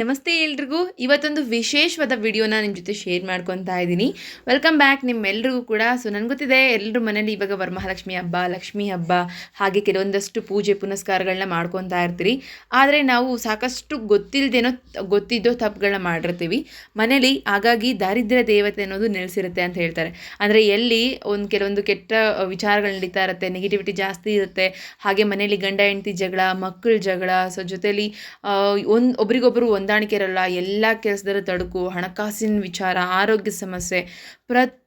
ನಮಸ್ತೆ ಎಲ್ರಿಗೂ. ಇವತ್ತೊಂದು ವಿಶೇಷವಾದ ವಿಡಿಯೋನ ನಿಮ್ಮ ಜೊತೆ ಶೇರ್ ಮಾಡ್ಕೊತಾ ಇದ್ದೀನಿ. ವೆಲ್ಕಮ್ ಬ್ಯಾಕ್ ನಿಮ್ಮೆಲ್ರಿಗೂ ಕೂಡ. ಸೊ ನನಗೆ ಗೊತ್ತಿದೆ ಎಲ್ಲರೂ ಮನೇಲಿ ಇವಾಗ ವರಮಹಾಲಕ್ಷ್ಮಿ ಹಬ್ಬ, ಲಕ್ಷ್ಮಿ ಹಬ್ಬ, ಹಾಗೆ ಕೆಲವೊಂದಷ್ಟು ಪೂಜೆ ಪುನಸ್ಕಾರಗಳನ್ನ ಮಾಡ್ಕೊತಾ ಇರ್ತೀರಿ. ಆದರೆ ನಾವು ಸಾಕಷ್ಟು ಗೊತ್ತಿಲ್ಲದೇನೋ ಗೊತ್ತಿದ್ದೋ ತಪ್ಪುಗಳನ್ನ ಮಾಡಿರ್ತೀವಿ. ಮನೇಲಿ ಹಾಗಾಗಿ ದಾರಿದ್ರ್ಯ ದೇವತೆ ಅನ್ನೋದು ನೆಲೆಸಿರುತ್ತೆ ಅಂತ ಹೇಳ್ತಾರೆ. ಅಂದರೆ ಎಲ್ಲಿ ಒಂದು ಕೆಲವೊಂದು ಕೆಟ್ಟ ವಿಚಾರಗಳು ನಡೀತಾ ಇರುತ್ತೆ ನೆಗೆಟಿವಿಟಿ ಜಾಸ್ತಿ ಇರುತ್ತೆ. ಹಾಗೆ ಮನೇಲಿ ಗಂಡ, ಹೆಂಡತಿ ಜಗಳ ಮಕ್ಕಳ ಜಗಳ, ಸೊ ಜೊತೆಯಲ್ಲಿ ಒಂದು, ಒಬ್ರಿಗೊಬ್ರು ಹೊಂದಾಣಿಕೆ ಇರಲ್ಲ ಎಲ್ಲ ಕೆಲಸದಲ್ಲೂ ತಡಕು ಹಣಕಾಸಿನ ವಿಚಾರ ಆರೋಗ್ಯ ಸಮಸ್ಯೆ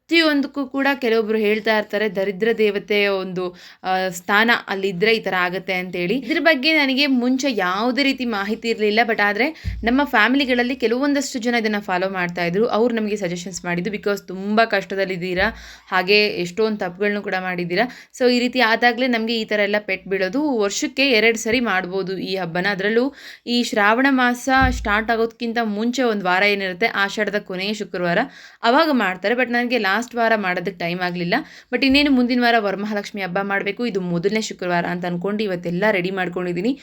ಪ್ರತಿಯೊಂದಕ್ಕೂ ಕೂಡ ಕೆಲವೊಬ್ರು ಹೇಳ್ತಾ ಇರ್ತಾರೆ, ದರಿದ್ರ ದೇವತೆಯ ಒಂದು ಸ್ಥಾನ ಅಲ್ಲಿದ್ದರೆ ಈ ಥರ ಆಗುತ್ತೆ ಅಂತೇಳಿ. ಇದ್ರ ಬಗ್ಗೆ ನನಗೆ ಮುಂಚೆ ಯಾವುದೇ ರೀತಿ ಮಾಹಿತಿ ಇರಲಿಲ್ಲ, ಬಟ್ ಆದರೆ ನಮ್ಮ ಫ್ಯಾಮಿಲಿಗಳಲ್ಲಿ ಕೆಲವೊಂದಷ್ಟು ಜನ ಇದನ್ನು ಫಾಲೋ ಮಾಡ್ತಾ ಇದ್ರು. ಅವ್ರು ನಮಗೆ ಸಜೆಷನ್ಸ್ ಮಾಡಿದ್ದು ಬಿಕಾಸ್ ತುಂಬ ಕಷ್ಟದಲ್ಲಿದ್ದೀರಾ, ಹಾಗೆ ಎಷ್ಟೊಂದು ತಪ್ಪುಗಳನ್ನು ಕೂಡ ಮಾಡಿದ್ದೀರಾ ಸೊ ಈ ರೀತಿ ಆದಾಗಲೇ ನಮಗೆ ಈ ಥರ ಎಲ್ಲ ಪೆಟ್ಟು ಬೀಳೋದು, ವರ್ಷಕ್ಕೆ ಎರಡು ಸರಿ ಮಾಡ್ಬೋದು ಈ ಹಬ್ಬನ. ಅದರಲ್ಲೂ ಈ ಶ್ರಾವಣ ಮಾಸ ಸ್ಟಾರ್ಟ್ ಆಗೋದಕ್ಕಿಂತ ಮುಂಚೆ ಒಂದು ವಾರ ಏನಿರುತ್ತೆ, ಆಷಾಢದ ಕೊನೆಯ ಶುಕ್ರವಾರ ಅವಾಗ ಮಾಡ್ತಾರೆ, ಬಟ್ ನನಗೆ ಲಾಸ್ಟ್ ವಾರ ಮಾಡೋದಕ್ಕೆ ಟೈಮ್ ಆಗಲಿಲ್ಲ. ಬಟ್ ಇನ್ನೇನು ಮುಂದಿನ ವಾರ ವರಮಹಾಲಕ್ಷ್ಮಿ ಹಬ್ಬ ಮಾಡಬೇಕು. ಇದು ಮೊದಲನೇ ಶುಕ್ರವಾರ ಅಂತ ಅಂದ್ಕೊಂಡು ಇವತ್ತೆಲ್ಲ ರೆಡಿ ಮಾಡ್ಕೊಂಡಿದ್ದೀನಿ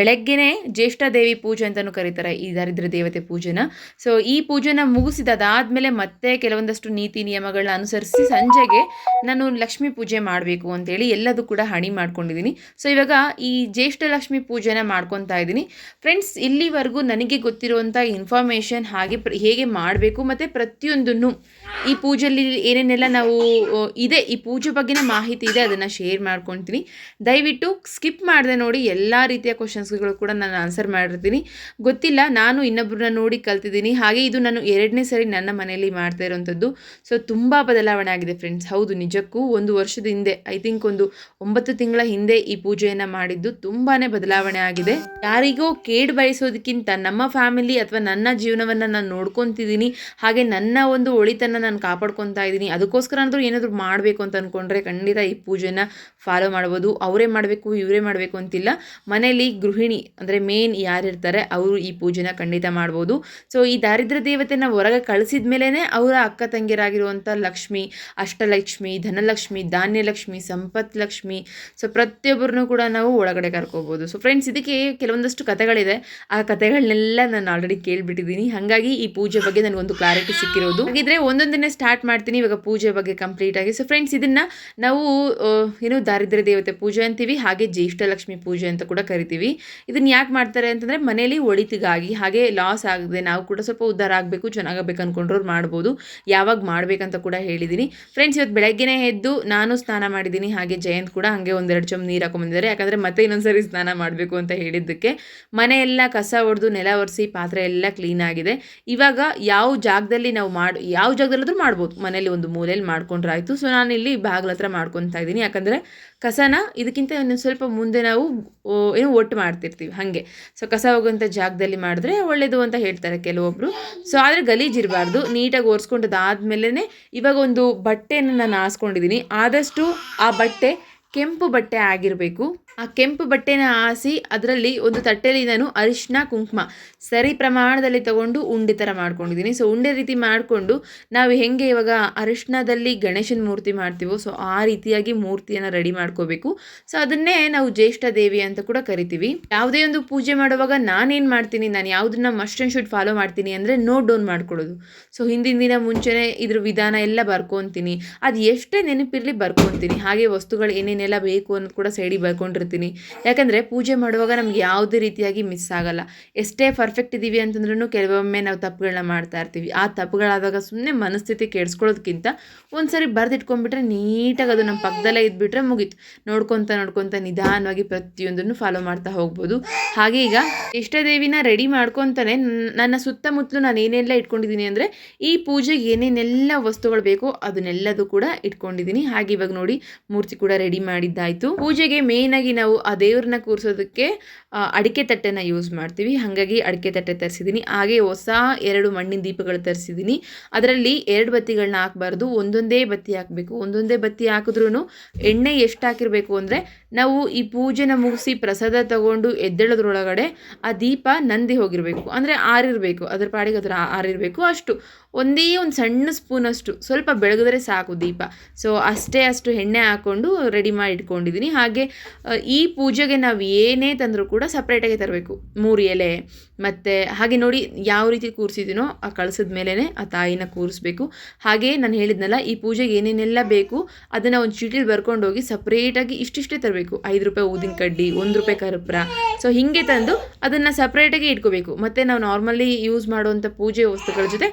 ಬೆಳಗ್ಗೆನೇ ಜ್ಯೇಷ್ಠ ದೇವಿ ಪೂಜೆ ಅಂತಲೂ ಕರೀತಾರೆ ಈ ದರಿದ್ರ ದೇವತೆ ಪೂಜೆನ. ಸೊ ಈ ಪೂಜೆನ ಮುಗಿಸಿದ ಅದಾದಮೇಲೆ ಮತ್ತೆ ಕೆಲವೊಂದಷ್ಟು ನೀತಿ ನಿಯಮಗಳನ್ನ ಅನುಸರಿಸಿ ಸಂಜೆಗೆ ನಾನು ಲಕ್ಷ್ಮೀ ಪೂಜೆ ಮಾಡಬೇಕು ಅಂತೇಳಿ ಎಲ್ಲದೂ ಕೂಡ ಹಣಿ ಮಾಡ್ಕೊಂಡಿದ್ದೀನಿ ಸೊ ಇವಾಗ ಈ ಜ್ಯೇಷ್ಠ ಲಕ್ಷ್ಮಿ ಪೂಜೆನ ಮಾಡ್ಕೊತಾ ಇದ್ದೀನಿ ಫ್ರೆಂಡ್ಸ್ ಇಲ್ಲಿವರೆಗೂ ನನಗೆ ಗೊತ್ತಿರುವಂಥ ಇನ್ಫಾರ್ಮೇಷನ್ ಹಾಗೆ ಹೇಗೆ ಮಾಡಬೇಕು ಮತ್ತು ಪ್ರತಿಯೊಂದನ್ನು ಈ ಪೂಜೆಯಲ್ಲಿ ಏನೇನೆಲ್ಲ ನಾವು ಇದೆ, ಈ ಪೂಜೆ ಬಗ್ಗೆನೇ ಮಾಹಿತಿ ಇದೆ, ಅದನ್ನು ಶೇರ್ ಮಾಡ್ಕೊತೀನಿ. ದಯವಿಟ್ಟು ಸ್ಕಿಪ್ ಮಾಡದೆ ನೋಡಿ, ಎಲ್ಲ ರೀತಿಯ ಕ್ವಶನ್ಸ್ಗಳು ಕೂಡ ನಾನು ಆನ್ಸರ್ ಮಾಡಿರ್ತೀನಿ. ಗೊತ್ತಿಲ್ಲ, ನಾನು ಇನ್ನೊಬ್ಬರನ್ನ ನೋಡಿ ಕಲ್ತಿದ್ದೀನಿ. ಹಾಗೆ ಇದು ನಾನು ಎರಡನೇ ಸರಿ ನನ್ನ ಮನೆಯಲ್ಲಿ ಮಾಡ್ತಾ ಇರೋವಂಥದ್ದು ಸೊ ತುಂಬ ಬದಲಾವಣೆ ಆಗಿದೆ ಫ್ರೆಂಡ್ಸ್ ಹೌದು, ನಿಜಕ್ಕೂ ಒಂದು ವರ್ಷದ ಹಿಂದೆ ಐ ಥಿಂಕ್ ಒಂದು ಒಂಬತ್ತು ತಿಂಗಳ ಹಿಂದೆ ಈ ಪೂಜೆಯನ್ನು ಮಾಡಿದ್ದು ತುಂಬಾ ಬದಲಾವಣೆ ಆಗಿದೆ. ಯಾರಿಗೋ ಕೇಡು ಬಯಸೋದಕ್ಕಿಂತ ನಮ್ಮ ಫ್ಯಾಮಿಲಿ ಅಥವಾ ನನ್ನ ಜೀವನವನ್ನು ನಾನು ನೋಡ್ಕೊತಿದ್ದೀನಿ. ಹಾಗೆ ನನ್ನ ಒಂದು ಒಳಿತನ್ನು ನಾನು ಕಾಪಾಡ್ಕೊತಾ ಇದ್ದೀನಿ. ಅದಕ್ಕೋಸ್ಕರ ಅಂದರೂ ಏನಾದರೂ ಮಾಡಬೇಕು ಅಂತ ಅಂದ್ಕೊಂಡ್ರೆ ಖಂಡಿತ ಈ ಪೂಜೆನ ಫಾಲೋ ಮಾಡ್ಬೋದು. ಅವರೇ ಮಾಡಬೇಕು, ಇವರೇ ಮಾಡಬೇಕು ಅಂತಿಲ್ಲ. ಮನೆಯಲ್ಲಿ ಗೃಹಿಣಿ ಅಂದರೆ ಮೇನ್ ಯಾರಿರ್ತಾರೆ, ಅವರು ಈ ಪೂಜೆನ ಖಂಡಿತ ಮಾಡ್ಬೋದು. ಸೊ ಈ ದಾರಿದ್ರ ದೇವತೆನ ಹೊರಗೆ ಕಳಿಸಿದ ಮೇಲೇ ಅವರ ಅಕ್ಕ ತಂಗಿಯರಾಗಿರುವಂಥ ಲಕ್ಷ್ಮಿ, ಅಷ್ಟಲಕ್ಷ್ಮಿ, ಧನಲಕ್ಷ್ಮಿ, ಧಾನ್ಯಲಕ್ಷ್ಮಿ ಸಂಪತ್ ಲಕ್ಷ್ಮಿ ಸೊ ಪ್ರತಿಯೊಬ್ಬರನ್ನೂ ಕೂಡ ನಾವು ಒಳಗಡೆ ಕರ್ಕೋಬೋದು. ಸೊ ಫ್ರೆಂಡ್ಸ್ ಇದಕ್ಕೆ ಕೆಲವೊಂದಷ್ಟು ಕಥೆಗಳಿದೆ. ಆ ಕಥೆಗಳನ್ನೆಲ್ಲ ನಾನು ಆಲ್ರೆಡಿ ಕೇಳಿಬಿಟ್ಟಿದ್ದೀನಿ. ಹಾಗಾಗಿ ಈ ಪೂಜೆ ಬಗ್ಗೆ ನನಗೊಂದು ಕ್ಲಾರಿಟಿ ಸಿಕ್ಕಿರೋದು. ಹಾಗಿದ್ರೆ ಒಂದೊಂದನ್ನೇ ಸ್ಟಾರ್ಟ್ ಮಾಡ್ತೀನಿ, ಇವಾಗ ಪೂಜೆ ಬಗ್ಗೆ ಕಂಪ್ಲೀಟ್ ಆಗಿ. ಸೊ ಫ್ರೆಂಡ್ಸ್ ಇದನ್ನ ನಾವು ಏನು ದಾರಿದ್ರ್ಯ ದೇವತೆ ಪೂಜೆ ಅಂತೀವಿ, ಹಾಗೆ ಜ್ಯೇಷ್ಠ ಲಕ್ಷ್ಮಿ ಪೂಜೆ ಅಂತ ಕೂಡ ಕರಿತೀವಿ. ಇದನ್ನ ಯಾಕೆ ಮಾಡ್ತಾರೆ ಅಂತಂದ್ರೆ, ಮನೇಲಿ ಒಳಿತಿಗಾಗಿ, ಹಾಗೆ ಲಾಸ್ ಆಗದೆ ನಾವು ಕೂಡ ಸ್ವಲ್ಪ ಉದ್ಧಾರ ಆಗಬೇಕು, ಚೆನ್ನಾಗಬೇಕು ಅಂದ್ಕೊಂಡ್ರವ್ರು ಮಾಡ್ಬೋದು. ಯಾವಾಗ ಮಾಡಬೇಕಂತ ಕೂಡ ಹೇಳಿದ್ದೀನಿ ಫ್ರೆಂಡ್ಸ್ ಇವತ್ತು ಬೆಳಗ್ಗೆನೇ ಎದ್ದು ನಾನು ಸ್ನಾನ ಮಾಡಿದ್ದೀನಿ ಹಾಗೆ ಜಯಂತ್ ಕೂಡ ಹಾಗೆ ಒಂದೆರಡು ಚಮ್ ನೀರು ಹಾಕೊಂಬಂದಿದ್ದಾರೆ ಯಾಕಂದರೆ ಮತ್ತೆ ಇನ್ನೊಂದ್ಸರಿ ಸ್ನಾನ ಮಾಡಬೇಕು ಅಂತ ಹೇಳಿದ್ದಕ್ಕೆ. ಮನೆಯೆಲ್ಲ ಕಸ ಹೊಡೆದು ನೆಲ ಒರೆಸಿ, ಪಾತ್ರೆ ಎಲ್ಲ ಕ್ಲೀನ್ ಆಗಿದೆ. ಇವಾಗ ಯಾವ ಜಾಗದಲ್ಲಿ ನಾವು ಮಾಡಿ, ಯಾವ ಜಾಗದಲ್ಲಾದರೂ ಮಾಡ್ಬೋದು. ಮನೇಲಿ ಒಂದು ಮೂಲೆಯಲ್ಲಿ ಮಾಡ್ಕೊಂಡ್ರೆ ಆಯಿತು ಸೊ ನಾನಿಲ್ಲಿ ಬಾಗಿಲ ಹತ್ರ ಮಾಡ್ಕೊತಾ ಇದ್ದೀನಿ. ಯಾಕಂದರೆ ಕಸನ ಇದಕ್ಕಿಂತ ಒಂದು ಸ್ವಲ್ಪ ಮುಂದೆ ನಾವು ಏನು ಒಟ್ಟು ಮಾಡ್ತಿರ್ತೀವಿ. ಹಾಗೆ. ಸೊ ಕಸ ಹೋಗುವಂಥ ಜಾಗದಲ್ಲಿ ಮಾಡಿದ್ರೆ ಒಳ್ಳೆಯದು ಅಂತ ಹೇಳ್ತಾರೆ ಕೆಲವೊಬ್ಬರು ಸೊ ಆದರೆ ಗಲೀಜಿರಬಾರ್ದು ನೀಟಾಗಿ ಒರೆಸ್ಕೊಂಡದಾದ್ಮೇಲೆ ಇವಾಗ ಒಂದು ಬಟ್ಟೆಯನ್ನು ನಾನು ಹಾಸ್ಕೊಂಡಿದ್ದೀನಿ. ಆದಷ್ಟು ಆ ಬಟ್ಟೆ ಕೆಂಪು ಬಟ್ಟೆ ಆಗಿರಬೇಕು. ಆ ಕೆಂಪು ಬಟ್ಟೆನ ಹಾಸಿ ಅದರಲ್ಲಿ ಒಂದು ತಟ್ಟೆಯಲ್ಲಿ ನಾನು ಅರಿಶಿನ ಕುಂಕುಮ, ಸರಿ ಪ್ರಮಾಣದಲ್ಲಿ ತಗೊಂಡು ಉಂಡೆ ಥರ ಮಾಡ್ಕೊಂಡಿದ್ದೀನಿ. ಸೊ ಉಂಡೆ ರೀತಿ ಮಾಡಿಕೊಂಡು ನಾವು ಹೆಂಗೆ ಇವಾಗ ಅರಿಶಿನದಲ್ಲಿ ಗಣೇಶನ ಮೂರ್ತಿ ಮಾಡ್ತೀವೋ ಸೊ ಆ ರೀತಿಯಾಗಿ ಮೂರ್ತಿಯನ್ನು ರೆಡಿ ಮಾಡ್ಕೋಬೇಕು. ಸೊ ಅದನ್ನೇ ನಾವು ಜ್ಯೇಷ್ಠ ದೇವಿ ಅಂತ ಕೂಡ ಕರಿತೀವಿ. ಯಾವುದೇ ಒಂದು ಪೂಜೆ ಮಾಡುವಾಗ ನಾನೇನು ಮಾಡ್ತೀನಿ, ನಾನು ಯಾವುದನ್ನ ಮಸ್ಟ್ ಅಂಡ್ ಶುಡ್ ಫಾಲೋ ಮಾಡ್ತೀನಿ ಅಂದರೆ ನೋಟ್ ಡೌನ್ ಮಾಡ್ಕೊಳ್ಳೋದು. ಸೊ ಹಿಂದಿನ ದಿನ ಮುಂಚೆನೇ ಇದ್ರ ವಿಧಾನ ಎಲ್ಲ ಬರ್ಕೊತೀನಿ. ಅದು ಎಷ್ಟೇ ನೆನಪಿರಲಿ ಬರ್ಕೊತೀನಿ. ಹಾಗೆ ವಸ್ತುಗಳು ಏನೇನೆಲ್ಲ ಬೇಕು ಅನ್ನೋದು ಕೂಡ ಸೈಡಿಗೆ ಬರ್ಕೊಂಡಿರ್ತೀನಿ. ಯಾಕಂದರೆ ಪೂಜೆ ಮಾಡುವಾಗ ನಮ್ಗೆ ಯಾವುದೇ ರೀತಿಯಾಗಿ ಮಿಸ್ ಆಗಲ್ಲ. ಎಷ್ಟೇ ಪರ್ಫೆಕ್ಟ್ ಇದ್ದೀವಿ ಅಂತಂದ್ರೂ ಕೆಲವೊಮ್ಮೆ ನಾವು ತಪ್ಪುಗಳನ್ನ ಮಾಡ್ತಾ ಇರ್ತೀವಿ. ಆ ತಪ್ಪುಗಳಾದಾಗ ಸುಮ್ಮನೆ ಮನಸ್ಥಿತಿ ಕೆಡಿಸ್ಕೊಳ್ಳೋದಕ್ಕಿಂತ ಒಂದ್ಸರಿ ಬರೆದಿಟ್ಕೊಂಡ್ಬಿಟ್ರೆ ನೀಟಾಗಿ ಅದು ನಮ್ಮ ಪಕ್ಕದಲ್ಲೇ ಇದ್ಬಿಟ್ರೆ ಮುಗೀತು. ನೋಡ್ಕೊತ ನೋಡ್ಕೊತ ನಿಧಾನವಾಗಿ ಪ್ರತಿಯೊಂದನ್ನು ಫಾಲೋ ಮಾಡ್ತಾ ಹೋಗ್ಬೋದು. ಹಾಗೆ ಈಗ ಇಷ್ಟದೇವಿನ ರೆಡಿ ಮಾಡ್ಕೊತಾನೆ ನನ್ನ ಸುತ್ತಮುತ್ತಲು ನಾನು ಏನೆಲ್ಲ ಇಟ್ಕೊಂಡಿದ್ದೀನಿ ಅಂದರೆ ಈ ಪೂಜೆಗೆ ಏನೇನೆಲ್ಲ ವಸ್ತುಗಳು ಬೇಕೋ ಅದನ್ನೆಲ್ಲದೂ ಕೂಡ ಇಟ್ಕೊಂಡಿದ್ದೀನಿ. ಹಾಗೆ ಇವಾಗ ನೋಡಿ ಮೂರ್ತಿ ಕೂಡ ರೆಡಿ ಮಾಡಿದ್ದಾಯ್ತು. ಪೂಜೆಗೆ ಮೇನ್ ಆಗಿ ನಾವು ಆ ದೇವ್ರನ್ನ ಕೂರಿಸೋದಕ್ಕೆ ಅಡಿಕೆ ತಟ್ಟೆನ ಯೂಸ್ ಮಾಡ್ತೀವಿ. ಹಾಗಾಗಿ ಅಡಿಕೆ ತಟ್ಟೆ ತರಿಸಿದ್ದೀನಿ ಹಾಗೆ ಹೊಸ ಎರಡು ಮಣ್ಣಿನ ದೀಪಗಳು ತರಿಸಿದ್ದೀನಿ ಅದರಲ್ಲಿ ಎರಡು ಬತ್ತಿಗಳನ್ನ ಹಾಕಬಾರ್ದು. ಒಂದೊಂದೇ ಬತ್ತಿ ಹಾಕಬೇಕು. ಒಂದೊಂದೇ ಬತ್ತಿ ಹಾಕಿದ್ರೂ ಎಣ್ಣೆ ಎಷ್ಟು ಹಾಕಿರಬೇಕು ಅಂದರೆ ನಾವು ಈ ಪೂಜೆನ ಮುಗಿಸಿ ಪ್ರಸಾದ ತಗೊಂಡು ಎದ್ದೇಳೋದ್ರೊಳಗಡೆ ಆ ದೀಪ ನಂದಿ ಹೋಗಿರಬೇಕು. ಅಂದರೆ ಆರಿರಬೇಕು. ಅದ್ರ ಪಾಡಿಗೆ ಅದರ ಆರಿರಬೇಕು. ಅಷ್ಟು. ಒಂದೇ ಒಂದು ಸಣ್ಣ ಸ್ಪೂನಷ್ಟು ಸ್ವಲ್ಪ ಬೆಳಗಿದ್ರೆ ಸಾಕು ದೀಪ. ಸೊ ಅಷ್ಟೇ ಅಷ್ಟು ಎಣ್ಣೆ ಹಾಕ್ಕೊಂಡು ರೆಡಿ ಮಾಡಿ ಇಟ್ಕೊಂಡಿದ್ದೀನಿ. ಹಾಗೆ ಈ ಪೂಜೆಗೆ ನಾವು ಏನೇ ತಂದರೂ ಕೂಡ ಸಪ್ರೇಟಾಗಿ ತರಬೇಕು. ಮೂರು ಎಲೆ, ಮತ್ತು ಹಾಗೆ ನೋಡಿ ಯಾವ ರೀತಿ ಕೂರಿಸಿದ್ದೀನೋ ಆ ಕಳಿಸಿದ ಮೇಲೇ ಆ ತಾಯಿನ ಕೂರಿಸ್ಬೇಕು. ಹಾಗೆ ನಾನು ಹೇಳಿದ್ನಲ್ಲ, ಈ ಪೂಜೆಗೆ ಏನೇನೆಲ್ಲ ಬೇಕು, ಅದನ್ನು ಒಂದು ಚೀಟಿಲಿ ಬರ್ಕೊಂಡು ಹೋಗಿ ಸಪ್ರೇಟಾಗಿ ಇಷ್ಟಿಷ್ಟೇ ತರಬೇಕು. ಐದು ರೂಪಾಯಿ ಊದಿನ ಕಡ್ಡಿ, ಒಂದು ರೂಪಾಯಿ ಕರ್ಪೂರ. ಸೊ ಹೀಗೆ ತಂದು ಅದನ್ನು ಸಪ್ರೇಟಾಗಿ ಇಟ್ಕೋಬೇಕು. ಮತ್ತು ನಾವು ನಾರ್ಮಲಿ ಯೂಸ್ ಮಾಡುವಂಥ ಪೂಜೆ ವಸ್ತುಗಳ ಜೊತೆ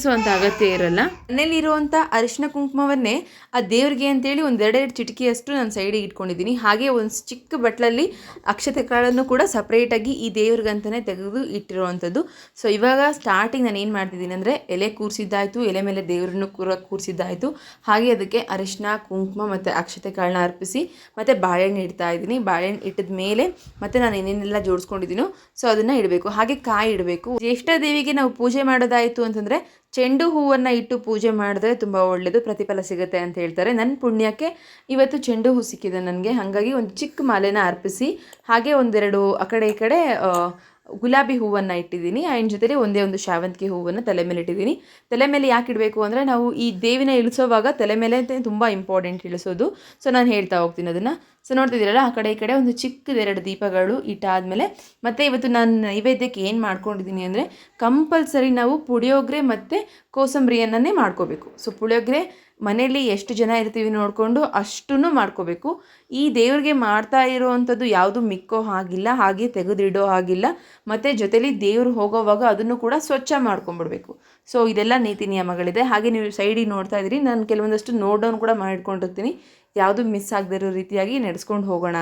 ಸೇರಿಸುವಂಥ ಅಗತ್ಯ ಇರಲ್ಲ. ಮನೇಲಿರುವಂಥ ಅರಿಶಿನ ಕುಂಕುಮವನ್ನೇ ಆ ದೇವ್ರಿಗೆ ಅಂತೇಳಿ ಒಂದ್ ಎರಡೆರಡು ಚಿಟಿಕೆಯಷ್ಟು ನಾನು ಸೈಡಿಗೆ ಇಟ್ಕೊಂಡಿದ್ದೀನಿ. ಹಾಗೆ ಒಂದು ಚಿಕ್ಕ ಬಟ್ಲಲ್ಲಿ ಅಕ್ಷತೆ ಕಾಳನ್ನು ಕೂಡ ಸಪ್ರೇಟಾಗಿ ಈ ದೇವ್ರಿಗಂತಲೇ ತೆಗೆದು ಇಟ್ಟಿರುವಂಥದ್ದು ಸೊ ಇವಾಗ ಸ್ಟಾರ್ಟಿಂಗ್ ನಾನು ಏನು ಮಾಡ್ತಿದ್ದೀನಿ ಅಂದರೆ ಎಲೆ ಕೂರಿಸಿದ್ದಾಯಿತು, ಎಲೆ ಮೇಲೆ ದೇವ್ರನ್ನು ಕೂರ ಕೂರಿಸಿದ್ದಾಯಿತು. ಹಾಗೆ ಅದಕ್ಕೆ ಅರಿಶಿನ, ಕುಂಕುಮ ಮತ್ತು ಅಕ್ಷತೆ ಕಾಳನ್ನ ಅರ್ಪಿಸಿ ಮತ್ತು ಬಾಳೆಹಣ್ಣು ಇಡ್ತಾ ಇದ್ದೀನಿ. ಬಾಳೆಹಣ್ಣು ಇಟ್ಟಿದ ಮೇಲೆ ಮತ್ತು ನಾನು ಏನೇನೆಲ್ಲ ಜೋಡಿಸ್ಕೊಂಡಿದ್ದೀನೋ ಸೊ ಅದನ್ನು ಇಡಬೇಕು. ಹಾಗೆ ಕಾಯಿ ಇಡಬೇಕು. ಜ್ಯೇಷ್ಠ ದೇವಿಗೆ ನಾವು ಪೂಜೆ ಮಾಡೋದಾಯಿತು ಅಂತಂದರೆ ಚೆಂಡು ಹೂವನ್ನು ಇಟ್ಟು ಪೂಜೆ ಮಾಡಿದ್ರೆ ತುಂಬ ಒಳ್ಳೆಯದು ಪ್ರತಿಫಲ ಸಿಗುತ್ತೆ ಅಂತ ಹೇಳ್ತಾರೆ. ನನ್ನ ಪುಣ್ಯಕ್ಕೆ ಇವತ್ತು ಚೆಂಡು ಹೂ ಸಿಕ್ಕಿದೆ ನನಗೆ. ಹಾಗಾಗಿ ಒಂದು ಚಿಕ್ಕ ಮಾಲೆನ ಅರ್ಪಿಸಿ, ಹಾಗೆ ಒಂದೆರಡು ಆ ಕಡೆ ಈ ಕಡೆ ಗುಲಾಬಿ ಹೂವನ್ನು ಇಟ್ಟಿದ್ದೀನಿ. ಆ್ಯಂಡ್ ಜೊತೆಗೆ ಒಂದೇ ಒಂದು ಶಾವಂತಿಗೆ ಹೂವನ್ನು ತಲೆ ಮೇಲೆ ಇಟ್ಟಿದ್ದೀನಿ. ತಲೆ ಮೇಲೆ ಯಾಕೆ ಇಡಬೇಕು ಅಂದರೆ ನಾವು ಈ ದೇವಿನ ಇಳಿಸೋವಾಗ ತಲೆ ಮೇಲೆ ತುಂಬ ಇಂಪಾರ್ಟೆಂಟ್ ಇಳಿಸೋದು. ಸೊ ನಾನು ಹೇಳ್ತಾ ಹೋಗ್ತೀನಿ ಅದನ್ನು. ಸೊ ನೋಡ್ತಿದ್ದೀರಲ್ಲ, ಆ ಕಡೆ ಈ ಕಡೆ ಒಂದು ಚಿಕ್ಕದೆರಡು ದೀಪಗಳು ಇಟ್ಟಾದಮೇಲೆ ಮತ್ತು ಇವತ್ತು ನಾನು ನೈವೇದ್ಯಕ್ಕೆ ಏನು ಮಾಡ್ಕೊಂಡಿದ್ದೀನಿ ಅಂದರೆ, ಕಂಪಲ್ಸರಿ ನಾವು ಪುಳಿಯೋಗರೆ ಮತ್ತು ಕೋಸಂಬರಿಯನ್ನೇ ಮಾಡ್ಕೋಬೇಕು. ಸೊ ಪುಳಿಯೋಗರೆ ಮನೆಯಲ್ಲಿ ಎಷ್ಟು ಜನ ಇರ್ತೀವಿ ನೋಡಿಕೊಂಡು ಅಷ್ಟೂ ಮಾಡ್ಕೋಬೇಕು. ಈ ದೇವ್ರಿಗೆ ಮಾಡ್ತಾ ಇರೋವಂಥದ್ದು ಯಾವುದು ಮಿಕ್ಕೋ ಹಾಗಿಲ್ಲ, ಹಾಗೆ ತೆಗೆದಿಡೋ ಹಾಗಿಲ್ಲ. ಮತ್ತು ಜೊತೆಲಿ ದೇವ್ರು ಹೋಗೋವಾಗ ಅದನ್ನು ಕೂಡ ಸ್ವಚ್ಛ ಮಾಡ್ಕೊಂಬಿಡ್ಬೇಕು. ಸೊ ಇದೆಲ್ಲ ನೀತಿ ನಿಯಮಗಳಿದೆ. ಹಾಗೆ ನೀವು ಸೈಡಿಗೆ ನೋಡ್ತಾ ಇದ್ದೀರಿ. ನಾನು ಕೆಲವೊಂದಷ್ಟು ನೋಟ್ ಕೂಡ ಮಾಡಿಕೊಂಡಿರ್ತೀನಿ ಯಾವುದು ಮಿಸ್ ಆಗದೇ ಇರೋ ರೀತಿಯಾಗಿ ನಡೆಸ್ಕೊಂಡು ಹೋಗೋಣ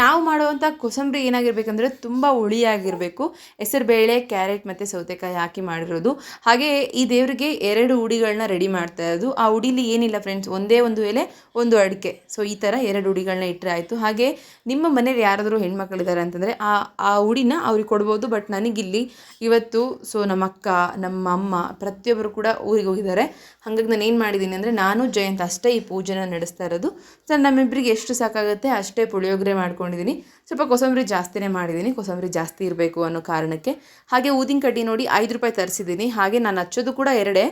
ನಾವು ಮಾಡುವಂಥ ಕೋಸಂಬರಿ ಏನಾಗಿರ್ಬೇಕಂದ್ರೆ ತುಂಬ ಹುಳಿಯಾಗಿರಬೇಕು. ಹೆಸರುಬೇಳೆ, ಕ್ಯಾರೆಟ್ ಮತ್ತು ಸೌತೆಕಾಯಿ ಹಾಕಿ ಮಾಡಿರೋದು. ಹಾಗೆ ಈ ದೇವರಿಗೆ ಎರಡು ಉಡಿಗಳನ್ನ ರೆಡಿ ಮಾಡ್ತಾ ಇರೋದು. ಆ ಉಡಿಲಿ ಏನಿಲ್ಲ ಫ್ರೆಂಡ್ಸ್ ಒಂದೇ ಒಂದು ಎಲೆ, ಒಂದು ಅಡಿಕೆ. ಸೊ ಈ ಥರ ಎರಡು ಉಡಿಗಳನ್ನ ಇಟ್ಟರೆ ಆಯಿತು. ಹಾಗೆ ನಿಮ್ಮ ಮನೇಲಿ ಯಾರಾದರೂ ಹೆಣ್ಮಕ್ಳಿದ್ದಾರೆ ಅಂತಂದರೆ ಆ ಆ ಉಡಿನ ಅವ್ರಿಗೆ ಕೊಡ್ಬೋದು. ಬಟ್ ನನಗಿಲ್ಲಿ ಇವತ್ತು ಸೊ ನಮ್ಮ ಅಕ್ಕ, ನಮ್ಮ ಅಮ್ಮ ಪ್ರತಿಯೊಬ್ಬರು ಕೂಡ ಊರಿಗೆ ಹೋಗಿದ್ದಾರೆ. ಹಾಗಾಗಿ ನಾನು ಏನು ಮಾಡಿದ್ದೀನಿ ಅಂದರೆ ನಾನು ಜಯಂತ್ ಅಷ್ಟೇ ಈ ಪೂಜೆನ ನಡೆಸ್ತಾ ಇರೋದು. ಸೊ ನಮ್ಮಿಬ್ಬರಿಗೆ ಎಷ್ಟು ಸಾಕಾಗುತ್ತೆ ಅಷ್ಟೇ ಪುಳಿಯೋಗರೆ ಮಾಡ್ಕೊಂಡಿದ್ದೀನಿ ಸ್ವಲ್ಪ ಕೊಸಂಬರಿ ಜಾಸ್ತಿನೇ ಮಾಡಿದ್ದೀನಿ. ಕೊಸಂಬರಿ ಜಾಸ್ತಿ ಇರಬೇಕು ಅನ್ನೋ ಕಾರಣಕ್ಕೆ. ಹಾಗೆ ಊದಿನ ಕಡ್ಡಿ ನೋಡಿ ಐದು ರೂಪಾಯಿ ತರಿಸಿದ್ದೀನಿ. ಹಾಗೆ ನಾನು ಹಚ್ಚೋದು ಕೂಡ ಎರಡೇ.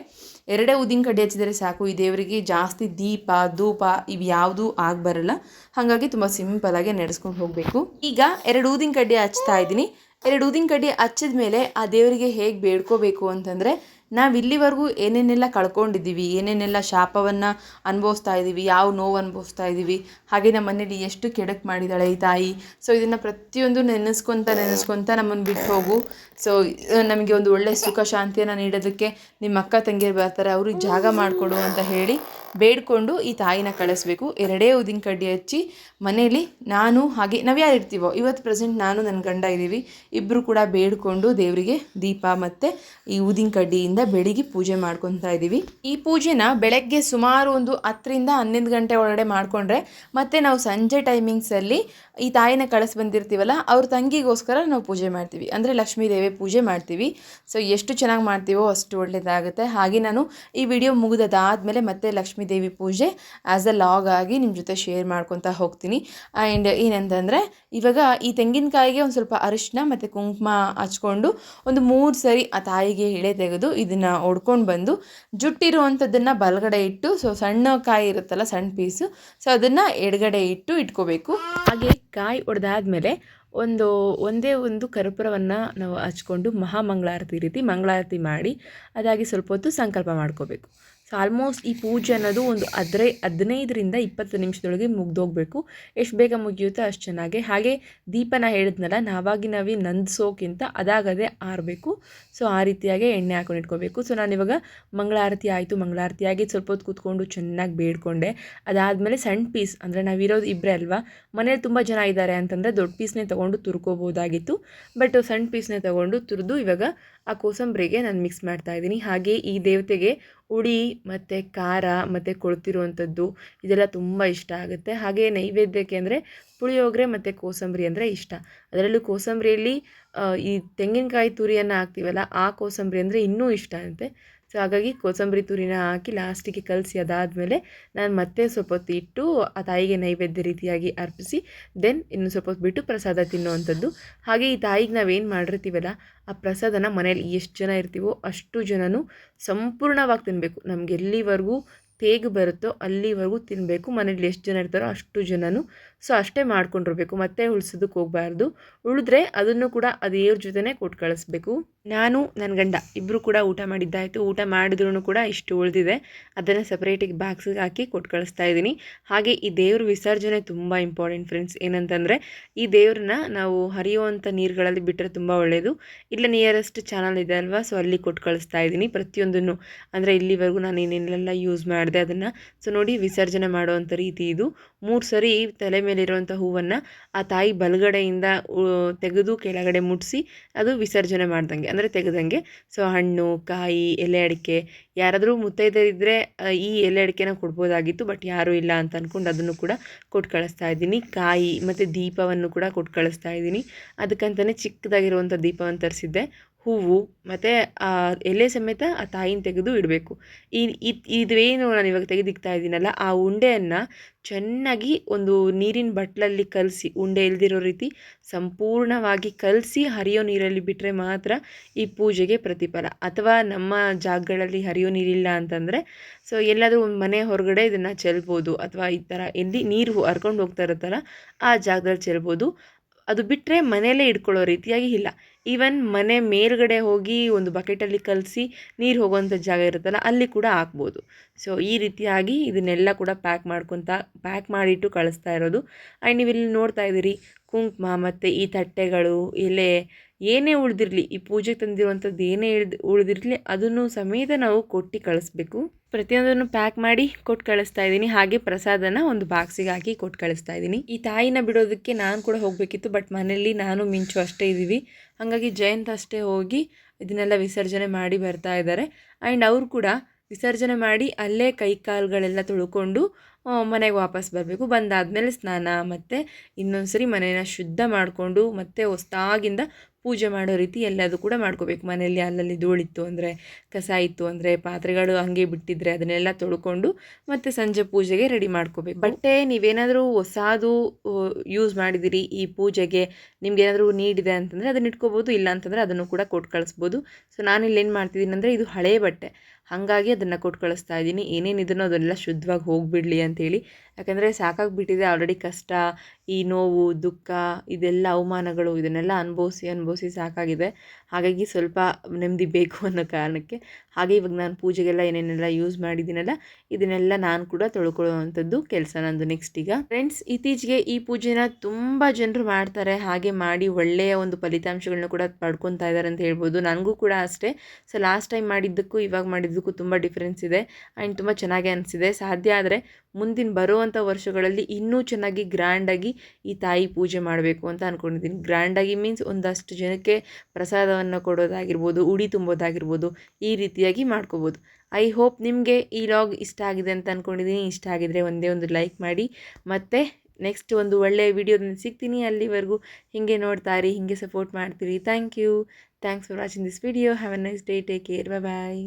ಎರಡೇ ಊದಿನ ಕಡ್ಡಿ ಹಚ್ಚಿದರೆ ಸಾಕು. ಈ ದೇವರಿಗೆ ಜಾಸ್ತಿ ದೀಪ, ಧೂಪ ಇವು ಯಾವುದೂ ಆಗಬರಲ್ಲ. ಹಾಗಾಗಿ ತುಂಬ ಸಿಂಪಲಾಗಿ ನಡೆಸ್ಕೊಂಡು ಹೋಗಬೇಕು. ಈಗ ಎರಡು ಊದಿನ ಕಡ್ಡಿ ಹಚ್ತಾ ಇದ್ದೀನಿ. ಎರಡು ಊದಿನ ಕಡ್ಡಿ ಹಚ್ಚಿದ ಮೇಲೆ ಆ ದೇವರಿಗೆ ಹೇಗೆ ಬೇಡ್ಕೋಬೇಕು ಅಂತಂದರೆ ನಾವು ಇಲ್ಲಿವರೆಗೂ ಏನೇನೆಲ್ಲ ಕಳ್ಕೊಂಡಿದ್ದೀವಿ, ಏನೇನೆಲ್ಲ ಶಾಪವನ್ನು ಅನುಭವಿಸ್ತಾ ಇದ್ದೀವಿ ಯಾವ ನೋವು ಅನುಭವಿಸ್ತಾ ಇದ್ದೀವಿ ಹಾಗೆ ನಮ್ಮ ಮನೇಲಿ ಎಷ್ಟು ಕೆಡಕ್ ಮಾಡಿದ್ದಾಳೆ ಈ ತಾಯಿ. ಸೊ ಇದನ್ನು ಪ್ರತಿಯೊಂದು ನೆನೆಸ್ಕೊತ ನೆನೆಸ್ಕೊತ ನಮ್ಮನ್ನು ಬಿಟ್ಟು ಹೋಗು. ಸೊ ನಮಗೆ ಒಂದು ಒಳ್ಳೆಯ ಸುಖ, ಶಾಂತಿಯನ್ನು ನೀಡೋದಕ್ಕೆ ನಿಮ್ಮ ಅಕ್ಕ ತಂಗಿಯರು ಬರ್ತಾರೆ, ಅವ್ರಿಗೆ ಜಾಗ ಮಾಡಿಕೊಡು ಅಂತ ಹೇಳಿ ಬೇಡ್ಕೊಂಡು ಈ ತಾಯಿನ ಕಳಿಸ್ಬೇಕು. ಎರಡೇ ಊದಿನ ಕಡ್ಡಿ ಹಚ್ಚಿ ಮನೇಲಿ ನಾನು ಹಾಗೆ, ನಾವು ಯಾರು ಇರ್ತೀವೋ? ಇವತ್ತು ಪ್ರೆಸೆಂಟ್ ನಾನು ನನ್ನ ಗಂಡ ಇದ್ದೀವಿ. ಇಬ್ಬರು ಕೂಡ ಬೇಡ್ಕೊಂಡು ದೇವರಿಗೆ ದೀಪ ಮತ್ತು ಈ ಊದಿನ ಕಡ್ಡಿಯಿಂದ ಬೆಳಿಗ್ಗೆ ಪೂಜೆ ಮಾಡ್ಕೊತಾ ಇದ್ದೀವಿ. ಈ ಪೂಜೆನ ಬೆಳಗ್ಗೆ ಸುಮಾರು ಒಂದು ಹತ್ತರಿಂದ ಹನ್ನೊಂದು ಗಂಟೆ ಒಳಗಡೆ ಮಾಡಿಕೊಂಡ್ರೆ ಮತ್ತು ನಾವು ಸಂಜೆ ಟೈಮಿಂಗ್ಸಲ್ಲಿ ಈ ತಾಯಿನ ಕಳಿಸಿ ಬಂದಿರ್ತೀವಲ್ಲ, ಅವ್ರ ತಂಗಿಗೋಸ್ಕರ ನಾವು ಪೂಜೆ ಮಾಡ್ತೀವಿ. ಅಂದರೆ ಲಕ್ಷ್ಮೀ ದೇವಿ ಪೂಜೆ ಮಾಡ್ತೀವಿ. ಸೊ ಎಷ್ಟು ಚೆನ್ನಾಗಿ ಮಾಡ್ತೀವೋ ಅಷ್ಟು ಒಳ್ಳೆಯದಾಗುತ್ತೆ ಹಾಗೆ ನಾನು ಈ ವಿಡಿಯೋ ಮುಗಿದಾದ್ಮೇಲೆ ಮತ್ತೆ ಲಕ್ಷ್ಮೀ ದೇವಿ ಪೂಜೆ ಆ್ಯಸ್ ಅ ಲಾಗ್ ಆಗಿ ನಿಮ್ಮ ಜೊತೆ ಶೇರ್ ಮಾಡ್ಕೊತಾ ಹೋಗ್ತೀನಿ. ಆ್ಯಂಡ್ ಏನಂತಂದರೆ, ಇವಾಗ ಈ ತೆಂಗಿನಕಾಯಿಗೆ ಒಂದು ಸ್ವಲ್ಪ ಅರಿಶಿನ ಮತ್ತು ಕುಂಕುಮ ಹಚ್ಕೊಂಡು ಒಂದು ಮೂರು ಸರಿ ಆ ತಾಯಿಗೆ ಎಳೆ ತೆಗೆದು ಇದನ್ನು ಒಡ್ಕೊಂಡು ಬಂದು ಜುಟ್ಟಿರುವಂಥದ್ದನ್ನು ಬಲಗಡೆ ಇಟ್ಟು ಸೊ ಸಣ್ಣ ಕಾಯಿ ಇರುತ್ತಲ್ಲ ಸಣ್ಣ ಪೀಸು ಸೊ ಅದನ್ನು ಎಡಗಡೆ ಇಟ್ಟು ಇಟ್ಕೋಬೇಕು. ಹಾಗೆ ಕಾಯಿ ಒಡೆದಾದ್ಮೇಲೆ ಒಂದು, ಒಂದೇ ಒಂದು ಕರ್ಪೂರವನ್ನು ನಾವು ಹಚ್ಕೊಂಡು ಮಹಾಮಂಗಳಾರತಿ ರೀತಿ ಮಂಗಳಾರತಿ ಮಾಡಿ ಅದಾಗಿ ಸ್ವಲ್ಪ ಹೊತ್ತು ಸಂಕಲ್ಪ ಮಾಡ್ಕೋಬೇಕು. ಆಲ್ಮೋಸ್ಟ್ ಈ ಪೂಜೆ ಅನ್ನೋದು ಒಂದು ಅದ್ರೆ, ಹದಿನೈದರಿಂದ ಇಪ್ಪತ್ತು ನಿಮಿಷದೊಳಗೆ ಮುಗ್ದೋಗ್ಬೇಕು. ಎಷ್ಟು ಬೇಗ ಮುಗಿಯುತ್ತೋ ಅಷ್ಟು ಚೆನ್ನಾಗಿ. ಹಾಗೆ ದೀಪನ ಹೇಳಿದ್ನಲ್ಲ, ನಾವಾಗಿ ನಾವೇ ನಂದಿಸೋಕ್ಕಿಂತ ಅದಾಗದೇ ಆರಬೇಕು. ಸೊ ಆ ರೀತಿಯಾಗಿ ಎಣ್ಣೆ ಹಾಕೊಂಡು ಇಟ್ಕೋಬೇಕು. ಸೊ ನಾನಿವಾಗ ಮಂಗಳಾರತಿ ಆಯಿತು, ಮಂಗಳಾರತಿ ಆಗಿ ಸ್ವಲ್ಪ ಹೊತ್ತು ಕೂತ್ಕೊಂಡು ಚೆನ್ನಾಗಿ ಬೇಡ್ಕೊಂಡೆ. ಅದಾದಮೇಲೆ ಸಣ್ಣ ಪೀಸ್, ಅಂದರೆ ನಾವಿರೋದು ಇಬ್ಬರೇ ಅಲ್ವಾ, ಮನೇಲಿ ತುಂಬ ಜನ ಇದ್ದಾರೆ ಅಂತಂದರೆ ದೊಡ್ಡ ಪೀಸ್ನೇ ತೊಗೊಂಡು ತುರ್ಕೋಬೋದಾಗಿತ್ತು. ಬಟ್ ಸಣ್ಣ ಪೀಸ್ನೇ ತೊಗೊಂಡು ತುರಿದು ಇವಾಗ ಆ ಕೋಸಂಬರಿಗೆ ನಾನು ಮಿಕ್ಸ್ ಮಾಡ್ತಾ ಇದ್ದೀನಿ. ಹಾಗೆ ಈ ದೇವತೆಗೆ ಉಡಿ ಮತ್ತು ಖಾರ ಮತ್ತು ಕೊಳ್ತಿರುವಂಥದ್ದು ಇದೆಲ್ಲ ತುಂಬ ಇಷ್ಟ ಆಗುತ್ತೆ. ಹಾಗೆ ನೈವೇದ್ಯಕ್ಕೆ ಅಂದರೆ ಪುಳಿಯೋಗರೆ ಮತ್ತು ಕೋಸಂಬರಿ ಅಂದರೆ ಇಷ್ಟ. ಅದರಲ್ಲೂ ಕೋಸಂಬರಿಯಲ್ಲಿ ಈ ತೆಂಗಿನಕಾಯಿ ತುರಿಯನ್ನು ಹಾಕ್ತೀವಲ್ಲ, ಆ ಕೋಸಂಬರಿ ಅಂದರೆ ಇನ್ನೂ ಇಷ್ಟ ಅಂತೆ. ಸೊ ಹಾಗಾಗಿ ಕೋಸಂಬರಿ ತುರಿನ ಹಾಕಿ ಲಾಸ್ಟಿಗೆ ಕಲಸಿ ಅದಾದಮೇಲೆ ನಾನು ಮತ್ತೆ ಸ್ವಲ್ಪ ಹೊತ್ತು ಇಟ್ಟು ಆ ತಾಯಿಗೆ ನೈವೇದ್ಯ ರೀತಿಯಾಗಿ ಅರ್ಪಿಸಿ ದೆನ್ ಇನ್ನು ಸ್ವಲ್ಪ ಹೊತ್ತು ಬಿಟ್ಟು ಪ್ರಸಾದ ತಿನ್ನುವಂಥದ್ದು. ಹಾಗೆ ಈ ತಾಯಿಗೆ ನಾವೇನು ಮಾಡಿರ್ತೀವಲ್ಲ, ಆ ಪ್ರಸಾದನ ಮನೇಲಿ ಎಷ್ಟು ಜನ ಇರ್ತೀವೋ ಅಷ್ಟು ಜನನೂ ಸಂಪೂರ್ಣವಾಗಿ ತಿನ್ನಬೇಕು ನಮ್ಗೆ ಎಲ್ಲಿವರೆಗೂ ತೇಗು ಬರುತ್ತೋ ಅಲ್ಲಿವರೆಗೂ ತಿನ್ನಬೇಕು ಮನೇಲಿ ಎಷ್ಟು ಜನ ಇರ್ತಾರೋ ಅಷ್ಟು ಜನನು ಸೊ ಅಷ್ಟೇ ಮಾಡ್ಕೊಂಡಿರ್ಬೇಕು. ಮತ್ತೆ ಉಳಿಸೋದಕ್ಕೆ ಹೋಗಬಾರ್ದು. ಉಳಿದ್ರೆ ಅದನ್ನು ಕೂಡ ಅದೇವ್ರ ದೇವ್ರ ಜೊತೆನೇ ಕೊಟ್ಟು ಕಳಿಸ್ಬೇಕು. ನಾನು ನನ್ನ ಗಂಡ ಇಬ್ಬರು ಕೂಡ ಊಟ ಮಾಡಿದ್ದಾಯಿತು ಊಟ ಮಾಡಿದ್ರೂ ಕೂಡ ಇಷ್ಟು ಉಳಿದಿದೆ. ಅದನ್ನು ಸಪ್ರೇಟಿಗೆ ಬಾಕ್ಸಿಗೆ ಹಾಕಿ ಕೊಟ್ಟು ಕಳಿಸ್ತಾ ಇದ್ದೀನಿ. ಹಾಗೆ ಈ ದೇವ್ರ ವಿಸರ್ಜನೆ ತುಂಬ ಇಂಪಾರ್ಟೆಂಟ್ ಫ್ರೆಂಡ್ಸ್ ಏನಂತಂದರೆ, ಈ ದೇವ್ರನ್ನ ನಾವು ಹರಿಯುವಂಥ ನೀರುಗಳಲ್ಲಿ ಬಿಟ್ಟರೆ ತುಂಬ ಒಳ್ಳೆಯದು ಇಲ್ಲ ನಿಯರೆಸ್ಟ್ ಚಾನಲ್ ಇದೆ ಅಲ್ವಾ? ಸೊ ಅಲ್ಲಿ ಕೊಟ್ಟು ಕಳಿಸ್ತಾ ಇದ್ದೀನಿ. ಪ್ರತಿಯೊಂದನ್ನು, ಅಂದರೆ ಇಲ್ಲಿವರೆಗೂ ನಾನು ಏನೇನೆಲ್ಲ ಯೂಸ್ ಮಾಡಿದೆ ಅದನ್ನು. ಸೊ ನೋಡಿ ವಿಸರ್ಜನೆ ಮಾಡುವಂಥ ರೀತಿ ಇದು. ಮೂರು ಸರಿ ತಲೆ ಮೇಲಿರುವಂಥ ಹೂವನ್ನು ಆ ತಾಯಿ ಬಲಗಡೆಯಿಂದ ತೆಗೆದು ಕೆಳಗಡೆ ಮುಟ್ಟಿಸಿ ಅದು ವಿಸರ್ಜನೆ ಮಾಡ್ದಂಗೆ. ಅಂದರೆ ತೆಗೆದಂಗೆ. ಸೊ ಹಣ್ಣು, ಕಾಯಿ, ಎಲೆ ಅಡಿಕೆ, ಯಾರಾದರೂ ಮುತ್ತೈದರಿದ್ದರೆ ಈ ಎಲೆ ಅಡಿಕೆನ ಕೊಡ್ಬೋದಾಗಿತ್ತು, ಬಟ್ ಯಾರೂ ಇಲ್ಲ ಅಂತ ಅಂದ್ಕೊಂಡು ಅದನ್ನು ಕೂಡ ಕೊಟ್ಟು ಕಳಿಸ್ತಾ ಇದ್ದೀನಿ. ಕಾಯಿ ಮತ್ತು ದೀಪವನ್ನು ಕೂಡ ಕೊಟ್ಟು ಕಳಿಸ್ತಾ ಇದ್ದೀನಿ. ಅದಕ್ಕಂತಲೇ ಚಿಕ್ಕದಾಗಿರುವಂಥ ದೀಪವನ್ನು ತರಿಸಿದ್ದೆ. ಹೂವು ಮತ್ತು ಆ ಎಲೆ ಸಮೇತ ಆ ತಾಯಿನ ತೆಗೆದು ಇಡಬೇಕು. ಈ ಇದೇನು ನಾನು ಇವಾಗ ತೆಗೆದಿಕ್ತಾ ಇದ್ದೀನಲ್ಲ, ಆ ಉಂಡೆಯನ್ನು ಚೆನ್ನಾಗಿ ಒಂದು ನೀರಿನ ಬಟ್ಲಲ್ಲಿ ಕಲಸಿ, ಉಂಡೆ ಇಲ್ದಿರೋ ರೀತಿ ಸಂಪೂರ್ಣವಾಗಿ ಕಲಸಿ ಹರಿಯೋ ನೀರಲ್ಲಿ ಬಿಟ್ಟರೆ ಮಾತ್ರ ಈ ಪೂಜೆಗೆ ಪ್ರತಿಫಲ. ಅಥವಾ ನಮ್ಮ ಜಾಗಗಳಲ್ಲಿ ಹರಿಯೋ ನೀರಿಲ್ಲ ಅಂತಂದರೆ, ಸೊ ಎಲ್ಲಾದರೂ ಒಂದು ಮನೆ ಹೊರಗಡೆ ಇದನ್ನು ಚೆಲ್ಬೋದು, ಅಥವಾ ಈ ಥರ ಎಲ್ಲಿ ನೀರು ಹರ್ಕೊಂಡು ಹೋಗ್ತಾ ಇರುತ್ತಲ್ಲ, ಆ ಜಾಗದಲ್ಲಿ ಚೆಲ್ಬೋದು. ಅದು ಬಿಟ್ಟರೆ ಮನೆಯಲ್ಲೇ ಇಟ್ಕೊಳ್ಳೋ ರೀತಿಯಾಗಿ ಇಲ್ಲ. ಈವನ್ ಮನೆ ಮೇಲ್ಗಡೆ ಹೋಗಿ ಒಂದು ಬಕೆಟಲ್ಲಿ ಕಲಸಿ ನೀರು ಹೋಗುವಂಥ ಜಾಗ ಇರುತ್ತಲ್ಲ, ಅಲ್ಲಿ ಕೂಡ ಹಾಕ್ಬೋದು. ಸೊ ಈ ರೀತಿಯಾಗಿ ಇದನ್ನೆಲ್ಲ ಕೂಡ ಪ್ಯಾಕ್ ಮಾಡ್ಕೊತ ಪ್ಯಾಕ್ ಮಾಡಿಟ್ಟು ಕಳಿಸ್ತಾ ಇರೋದು. ಆ್ಯಂಡ್ ನೀವು ಇಲ್ಲಿ ನೋಡ್ತಾ ಇದ್ದೀರಿ ಕುಂಕುಮ ಮತ್ತು ಈ ತಟ್ಟೆಗಳು, ಎಲೆ ಏನೇ ಉಳಿದಿರಲಿ, ಈ ಪೂಜೆಗೆ ತಂದಿರುವಂಥದ್ದು ಏನೇ ಇಳ್ದು, ಉಳಿದಿರಲಿ ಅದನ್ನು ಸಮೇತ ನಾವು ಕೊಟ್ಟು ಕಳಿಸ್ಬೇಕು. ಪ್ರತಿಯೊಂದನ್ನು ಪ್ಯಾಕ್ ಮಾಡಿ ಕೊಟ್ಟು ಕಳಿಸ್ತಾ ಇದ್ದೀನಿ. ಹಾಗೆ ಪ್ರಸಾದನ ಒಂದು ಬಾಕ್ಸಿಗೆ ಹಾಕಿ ಕೊಟ್ಟು ಕಳಿಸ್ತಾ ಇದ್ದೀನಿ. ಈ ತಾಯಿನ ಬಿಡೋದಕ್ಕೆ ನಾನು ಕೂಡ ಹೋಗಬೇಕಿತ್ತು ಬಟ್ ಮನೆಯಲ್ಲಿ ನಾನು ಮಿಂಚು ಅಷ್ಟೇ ಇದ್ದೀವಿ. ಹಾಗಾಗಿ ಜಯಂತ್ ಅಷ್ಟೇ ಹೋಗಿ ಇದನ್ನೆಲ್ಲ ವಿಸರ್ಜನೆ ಮಾಡಿ ಬರ್ತಾ ಇದ್ದಾರೆ. ಆ್ಯಂಡ್ ಅವರು ಕೂಡ ವಿಸರ್ಜನೆ ಮಾಡಿ ಅಲ್ಲೇ ಕೈ ಕಾಲುಗಳೆಲ್ಲ ತೊಳ್ಕೊಂಡು ಮನೆಗೆ ವಾಪಸ್ ಬರಬೇಕು. ಬಂದಾದಮೇಲೆ ಸ್ನಾನ ಮತ್ತು ಇನ್ನೊಂದು ಸರಿ ಮನೇನ ಶುದ್ಧ ಮಾಡಿಕೊಂಡು ಮತ್ತೆ ಹೊಸ್ದಾಗಿಂದ ಪೂಜೆ ಮಾಡೋ ರೀತಿ ಎಲ್ಲದೂ ಕೂಡ ಮಾಡ್ಕೋಬೇಕು. ಮನೆಯಲ್ಲಿ ಅಲ್ಲಲ್ಲಿ ಧೂಳಿತ್ತು ಅಂದರೆ ಕಸ ಇತ್ತು ಅಂದರೆ ಪಾತ್ರೆಗಳು ಹಾಗೆ ಬಿಟ್ಟಿದ್ರೆ ಅದನ್ನೆಲ್ಲ ತೊಳ್ಕೊಂಡು ಮತ್ತು ಸಂಜೆ ಪೂಜೆಗೆ ರೆಡಿ ಮಾಡ್ಕೋಬೇಕು. ಬಟ್ಟೆ ನೀವೇನಾದರೂ ಹೊಸಾದು ಯೂಸ್ ಮಾಡಿದಿರಿ ಈ ಪೂಜೆಗೆ ನಿಮ್ಗೆ ಏನಾದರೂ ನೀಡಿದೆ ಅಂತಂದರೆ ಅದನ್ನ ಇಟ್ಕೋಬೋದು ಇಲ್ಲ ಅಂತಂದರೆ ಅದನ್ನು ಕೂಡ ಕೊಟ್ಟು ಕಳಿಸ್ಬೋದು. ಸೊ ನಾನಿಲ್ಲಿ ಏನು ಮಾಡ್ತಿದ್ದೀನಿ ಅಂದರೆ ಇದು ಹಳೆಯ ಬಟ್ಟೆ. ಹಾಗಾಗಿ ಅದನ್ನು ಕೊಟ್ಟು ಕಳಿಸ್ತಾ ಇದ್ದೀನಿ ಏನೇನಿದನೋ ಅದನ್ನೆಲ್ಲ ಶುದ್ಧವಾಗಿ ಹೋಗಿಬಿಡಲಿ ಅಂತೇಳಿ. ಯಾಕಂದರೆ ಸಾಕಾಗಿಬಿಟ್ಟಿದೆ ಆಲ್ರೆಡಿ ಕಷ್ಟ, ಈ ನೋವು, ದುಃಖ, ಇದೆಲ್ಲ ಅವಮಾನಗಳು, ಇದನ್ನೆಲ್ಲ ಅನುಭವಿಸಿ ಅನುಭವಿಸಿ ಸಾಕಾಗಿದೆ. ಹಾಗಾಗಿ ಸ್ವಲ್ಪ ನೆಮ್ಮದಿ ಬೇಕು ಅನ್ನೋ ಕಾರಣಕ್ಕೆ. ಹಾಗೆ ಇವಾಗ ನಾನು ಪೂಜೆಗೆಲ್ಲ ಏನೇನೆಲ್ಲ ಯೂಸ್ ಮಾಡಿದ್ದೀನಲ್ಲ, ಇದನ್ನೆಲ್ಲ ನಾನು ಕೂಡ ತೊಳ್ಕೊಳ್ಳುವಂಥದ್ದು ಕೆಲಸ ನಂದು ನೆಕ್ಸ್ಟ್ ಈಗ. ಫ್ರೆಂಡ್ಸ್ ಇತ್ತೀಚೆಗೆ ಈ ಪೂಜೆನ ತುಂಬ ಜನರು ಮಾಡ್ತಾರೆ. ಹಾಗೆ ಮಾಡಿ ಒಳ್ಳೆಯ ಒಂದು ಫಲಿತಾಂಶಗಳನ್ನ ಕೂಡ ಪಡ್ಕೊತಾ ಇದ್ದಾರೆ ಅಂತ ಹೇಳ್ಬೋದು. ನನಗೂ ಕೂಡ ಅಷ್ಟೇ. ಸೊ ಲಾಸ್ಟ್ ಟೈಮ್ ಮಾಡಿದ್ದಕ್ಕೂ ಇವಾಗ ಮಾಡಿದ್ದಕ್ಕೂ ತುಂಬ ಡಿಫ್ರೆನ್ಸ್ ಇದೆ ಆ್ಯಂಡ್ ತುಂಬ ಚೆನ್ನಾಗಿ ಅನಿಸಿದೆ. ಸಾಧ್ಯ ಆದರೆ ಮುಂದಿನ ಬರುವಂಥ ವರ್ಷಗಳಲ್ಲಿ ಇನ್ನೂ ಚೆನ್ನಾಗಿ ಗ್ರ್ಯಾಂಡಾಗಿ ಈ ತಾಯಿ ಪೂಜೆ ಮಾಡಬೇಕು ಅಂತ ಅಂದ್ಕೊಂಡಿದ್ದೀನಿ ಗ್ರ್ಯಾಂಡಾಗಿ ಮೀನ್ಸ್ ಒಂದಷ್ಟು ಜನಕ್ಕೆ ಪ್ರಸಾದವನ್ನು ಕೊಡೋದಾಗಿರ್ಬೋದು, ಉಡಿ ತುಂಬೋದಾಗಿರ್ಬೋದು ಈ ರೀತಿಯಾಗಿ ಮಾಡ್ಕೋಬೋದು. ಐ ಹೋಪ್ ನಿಮಗೆ ಈ ಲಾಗ್ ಇಷ್ಟ ಆಗಿದೆ ಅಂತ ಅಂದ್ಕೊಂಡಿದ್ದೀನಿ ಇಷ್ಟ ಆಗಿದರೆ ಒಂದೇ ಒಂದು ಲೈಕ್ ಮಾಡಿ. ಮತ್ತು ನೆಕ್ಸ್ಟ್ ಒಂದು ಒಳ್ಳೆಯ ವಿಡಿಯೋದಲ್ಲಿ ಸಿಗ್ತೀನಿ ಅಲ್ಲಿವರೆಗೂ. ಹೀಗೆ ನೋಡ್ತಾ ಇರಿ, ಹೀಗೆ ಸಪೋರ್ಟ್ ಮಾಡ್ತೀರಿ. Thank you thanks for watching this video have a nice day take care bye